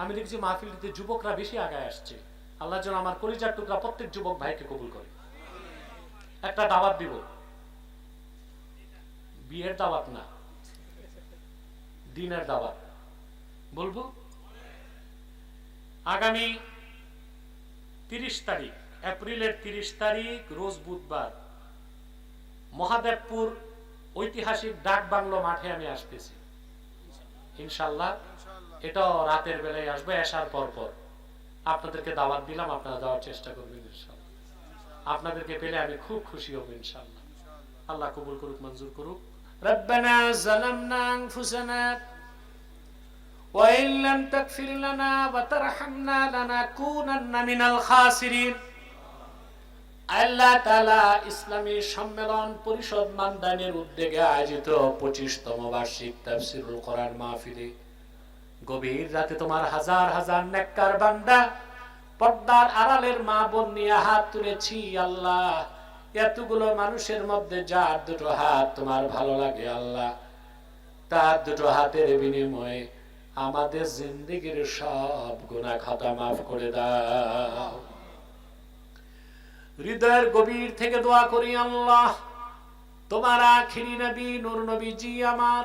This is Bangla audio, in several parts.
আমি দেখছি মাহফিলটিতে যুবকরা বেশি আগায় আসছে। আল্লাহ যেন আমার কলিজার টুকরা প্রত্যেক যুবক ভাইকে কবুল করে। একটা দাওয়াত দিব। বিয়ের দাওয়াত না। দিনের দাওয়াত। বলব? আগামী তিরিশ তারিখ, এপ্রিলের তিরিশ তারিখ, রোজ বুধবার, মহাদেবপুর ঐতিহাসিক ডাক বাংলো মাঠে আমি আসতেছি। ইনশাল্লাহ এটাও রাতের বেলায় আসবে আসার পর পর আপনাদেরকে দাওয়াত দিলাম আপনারা যাওয়ার চেষ্টা করবেন ইনশাল্লাহ আপনাদেরকে পেলে আমি খুব খুশি হব ইনশাল্লাহ আল্লাহ কবুল করুক মঞ্জুর করুক ربنا ظلمنا أنفسنا وإن لم تغفر لنا وترحمنا لنكونن من الخاسرين আল্লাহ তালা ইসলামী সম্মেলন পরিষদ মান্দানের উদ্যোগে আয়োজিত পঁচিশতম বার্ষিক তাফসিরুল কোরআন মাহফিলে গভীর রাতে তোমার হাজার হাজার নেককার বান্দা পর্দার আড়ালের মা বোন নিয়ে হাত তুলেছি, আল্লাহ। এতগুলো মানুষের মধ্যে যার দুটো হাত তোমার ভালো লাগে, আল্লাহ? তার দুটো হাতের বিনিময়ে আমাদের জিন্দিগির সব গুণা খাতা মাফ করে দাও। হৃদয়ের গভীর থেকে দোয়া করি, আল্লাহ। তোমার আখিরি নবী, নূর নবীজি আমার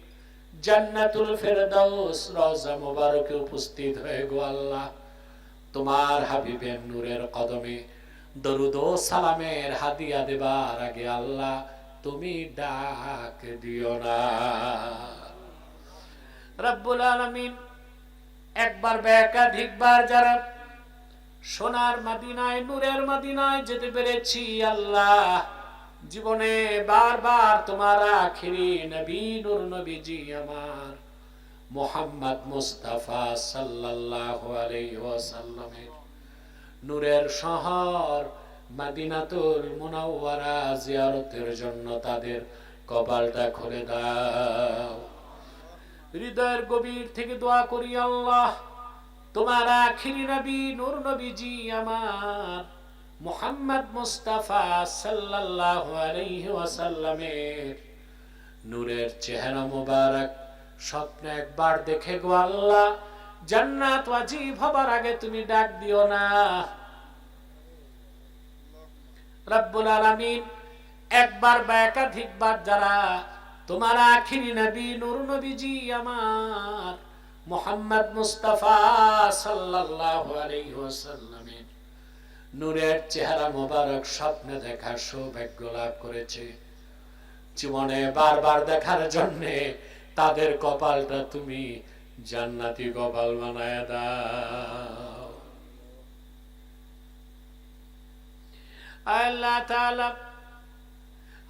জান্নাতুল ফেরদাউস রওজা মোবারকে উপস্থিত হয়ে গো আল্লাহ। তোমার হাবিবের নূরের কদমে দরুদ ও সালামের হাদিয়া দেবার আগে আল্লাহ, তুমি ডাক দিও না। রব্বুল আলামিন, একবার বা একাধিকবার যারা সোনার মদিনায়, নূরের মদিনায় যেতে পেরেছি আল্লাহ জীবনে বারবার তোমার আখিরি নবী, নূর নবীজি আমার। মোহাম্মদ মুস্তাফা সাল্লাল্লাহু আলাইহি ওয়াসাল্লামের নূরের শহর মদিনাতুল মুনাওয়ারা জিয়ারতের জন্য তাদের কপালটা খুলে দাও। হৃদয়ের গভীর থেকে দোয়া করি আল্লাহ, তোমার আখিরি নবী, নূর নবীজি আমার। মুহাম্মদ মুস্তাফা সাল্লাল্লাহু আলাইহি ওয়াসাল্লামের নূরের চেহারা মোবারক, স্বপ্নে একবার দেখে গো আল্লাহ, জান্নাত ওয়াজিব হবার আগে তুমি ডাক দিও না। রব্বুল আলামিন, একবার বা একাধিকবার যারা তোমার আখিরি নবী, নূর নবীজি আমার মোহাম্মদ মুস্তাফা সাল্লাল্লাহু আলাইহি ওয়াসাল্লামের নূরের চেহারা মোবারক স্বপ্নে দেখার সৌভাগ্য লাভ করেছে। জীবনে বারবার দেখার জন্য তাদের কপালটা তুমি জান্নাতি কপাল বানায় দাও। আল্লাহ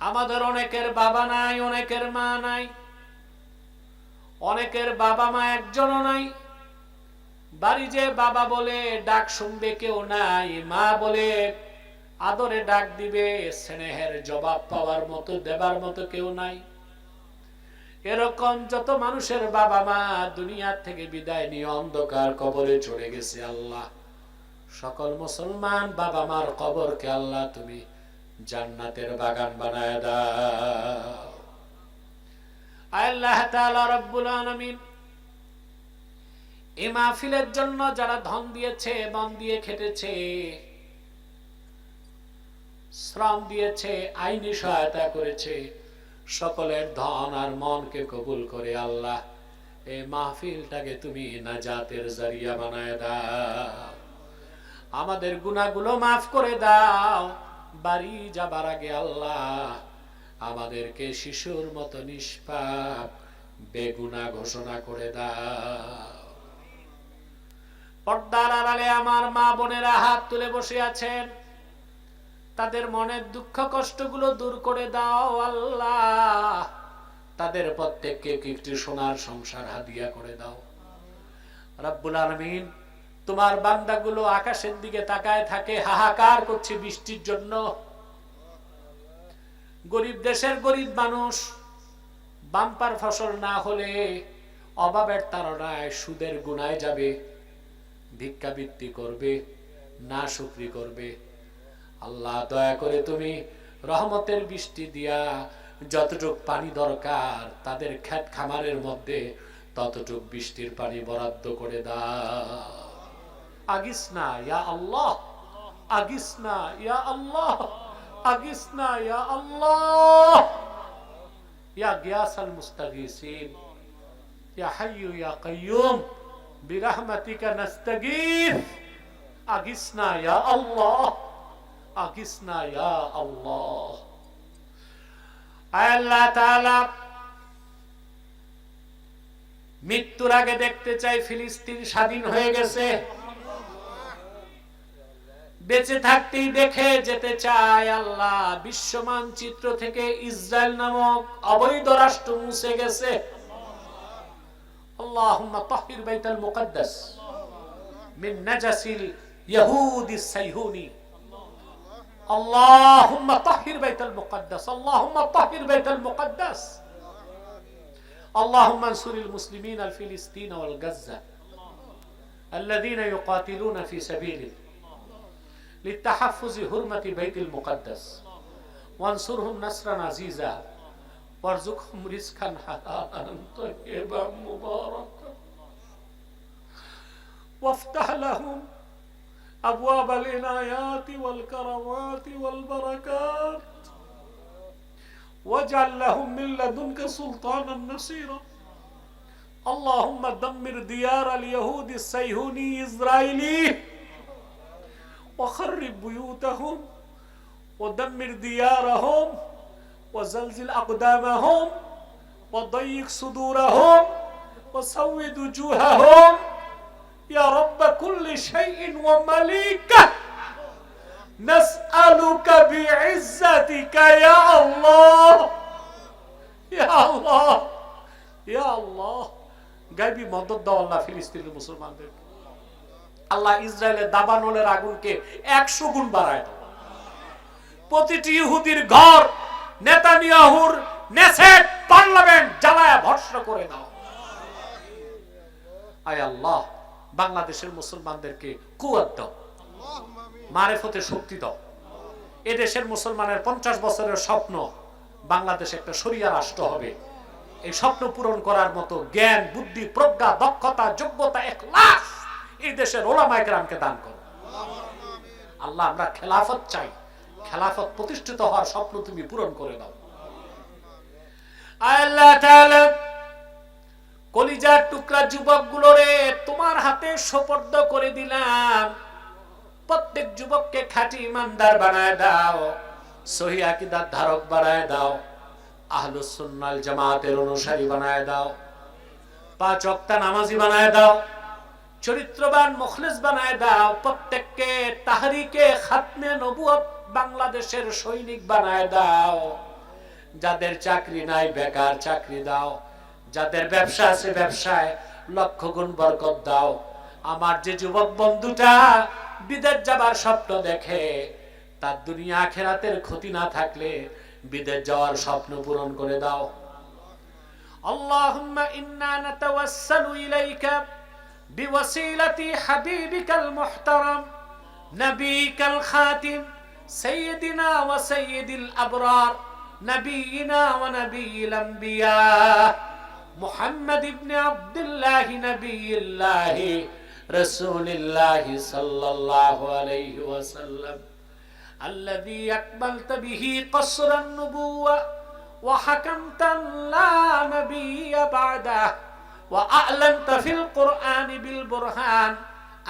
আমাদের অনেকের বাবা নাই, অনেকের মা নাই, অনেকের বাবা মা একজনও নাই বাড়ি যে বাবা বলে, ডাক শুনবে কেউ নাই, মা বলে, আদরে ডাক দিবে, স্নেহের জবাব পাওয়ার মতো, দেবার মতো কেউ নাই। এরকম যত মানুষের বাবা মা দুনিয়ার থেকে বিদায় নিয়ে অন্ধকার কবরে চলে গেছে আল্লাহ। সকল মুসলমান বাবা মার কবরকে আল্লাহ তুমি জান্নাতের বাগান বানায় দাও। আল্লাহ তাআলা রব্বুল আলামিন এই মাহফিলের জন্য যারা ধন দিয়েছে মন দিয়ে খেটেছে, শ্রম দিয়েছে, আইনি সহায়তা করেছে, সকলের ধন আর মনকে কবুল করে আল্লাহ এই মাহফিলটাকে তুমি নাজাতের জারিয়া বানায় দাও। আমাদের গুনাহগুলো মাফ করে দাও। বাড়ি যাবার আগে আল্লাহ আমাদেরকে শিশুর মতো নিষ্পাপ, বেগুনা ঘোষণা করে দাও পর্দার আড়ালে আমার মা বোনেরা হাত তুলে বসে আছেন। তাদের মনের দুঃখ কষ্টগুলো দূর করে দাও, আল্লাহ। তাদের প্রত্যেককে একটি সোনার সংসার হাদিয়া করে দাও। রাব্বুল আলামিন, তোমার বান্দাগুলো আকাশের দিকে তাকায় থাকে, হাহাকার করছে বৃষ্টির জন্য। গরিব দেশের গরিব মানুষ, বাম্পার ফসল না হলে অভাবের তাড়নায় সুদের গুনায় যাবে। ভিক্ষাবৃত্তি করবে, না শুকরি করবে। আল্লাহ দয়া করে তুমি রহমতের বৃষ্টি দিয়া যতটুক পানি দরকার তাদের ক্ষেত খামারের মধ্যে ততটুক বৃষ্টির পানি বরাদ্দ করে দাও। আগিস না, ইয়া আল্লাহ। আগিস না, ইয়া আল্লাহ। আগিস না, ইয়া আল্লাহ। ইয়া গিয়াসাল মুস্তাগিসিন। ইয়া হাইয়ু, ইয়া কাইয়ুম। নাস্তাগীথ আগিসনা ইয়া আল্লাহ আগিসনা ইয়া আল্লাহ আয় আল্লাহ মৃত্যুর আগে দেখতে চাই ফিলিস্তিন স্বাধীন হয়ে গেছে। বেঁচে থাকতেই দেখে যেতে চায় আল্লাহ। বিশ্ব মানচিত্র থেকে ইসরায়েল নামক অবৈধ রাষ্ট্র মুছে গেছে। اللهم طهر بيت المقدس من نجس اليهود السيهوني. اللهم طهر بيت المقدس اللهم طهر بيت المقدس. اللهم انصر المسلمين الفلسطين والغزة الذين يقاتلون في سبيلك للتحفظ حرمة بيت المقدس. وانصرهم نصرا عزيزا وارزقهم رزقا حلالا طيبا مباركا. وافتح لهم أبواب العنايات والكرامات والبركات. واجعل لهم من لدنك سلطانا نصيرا. اللهم دمر ديار اليهود السيهوني إسرائيلي. وخرب بيوتهم. ودمر ديارهم. وزلزل أقدامهم وضيق صدورهم وسود وجوههم يا رب كل شيء ومليكه نسألك بعزتك يا الله يا الله يا الله গাইবি মদত দাও আল্লাহ ফিলিস্তিনের মুসলমানদের আল্লাহ ইসরায়েলের দাবানলের আগুনকে একশো গুণ বাড়ায় দাও প্রতিটি ইহুদির ঘর নেতানিয়াহুর নেসেট পার্লামেন্ট জ্বালায়া ভস্ম করে দাও। আয় আল্লাহ, বাংলাদেশের মুসলমানদেরকে কুয়াত দাও, মারেফতে শক্তি দাও। এদেশের মুসলমানের পঞ্চাশ বছরের স্বপ্ন, বাংলাদেশ একটা সরিয়া রাষ্ট্র হবে। এই স্বপ্ন পূরণ করার মতো জ্ঞান, বুদ্ধি, প্রজ্ঞা, দক্ষতা, যোগ্যতা এক লাখ এই দেশের ওলামাইকরামকে দান করো। আল্লাহ, আমরা খেলাফত চাই। খেলাফত প্রতিষ্ঠিত হওয়ার স্বপ্ন তুমি পূরণ করে দাও। আল্লাহ কলিজার টুকরা তোমার হাতে সোপর্দ করে দিলাম। প্রত্যেক যুবককে খাঁটি ইমানদার বানায় দাও, সহি আকিদার ধারক বানায় দাও সুন্নাল জামাতের অনুসারী বানায় দাও, পাঁচ ওয়াক্ত নামাজি বানায় দাও, চরিত্রবান মুখলিস বানায় দাও, প্রত্যেককে তাহরিকে খাতমে নবুয়ত বাংলাদেশের সৈনিক বানায় দাও যাদের চাকরি নাই বেকার চাকরি দাও যাদের ব্যবসা আছে ব্যবসায় লক্ষ গুণ বরকত দাও আমার যে যুবক বন্ধুটা বিদেশ যাবার স্বপ্ন দেখে তার দুনিয়া আখেরাতের ক্ষতি না থাকলে বিদেশ যাওয়ার স্বপ্ন পূরণ করে দাও اللهم إنا نتوسل إليك بوسيلة حبيبك المحترم نبيك الخاتم سيدنا وسيد الأبرار نبينا ونبي الأنبياء. محمد بن عبد الله نبي الله رسول الله صلى الله عليه وسلم. الذي أقبلت به قصر النبوة وحكمت لا نبي بعده وأعلنت في القرآن بالبرهان.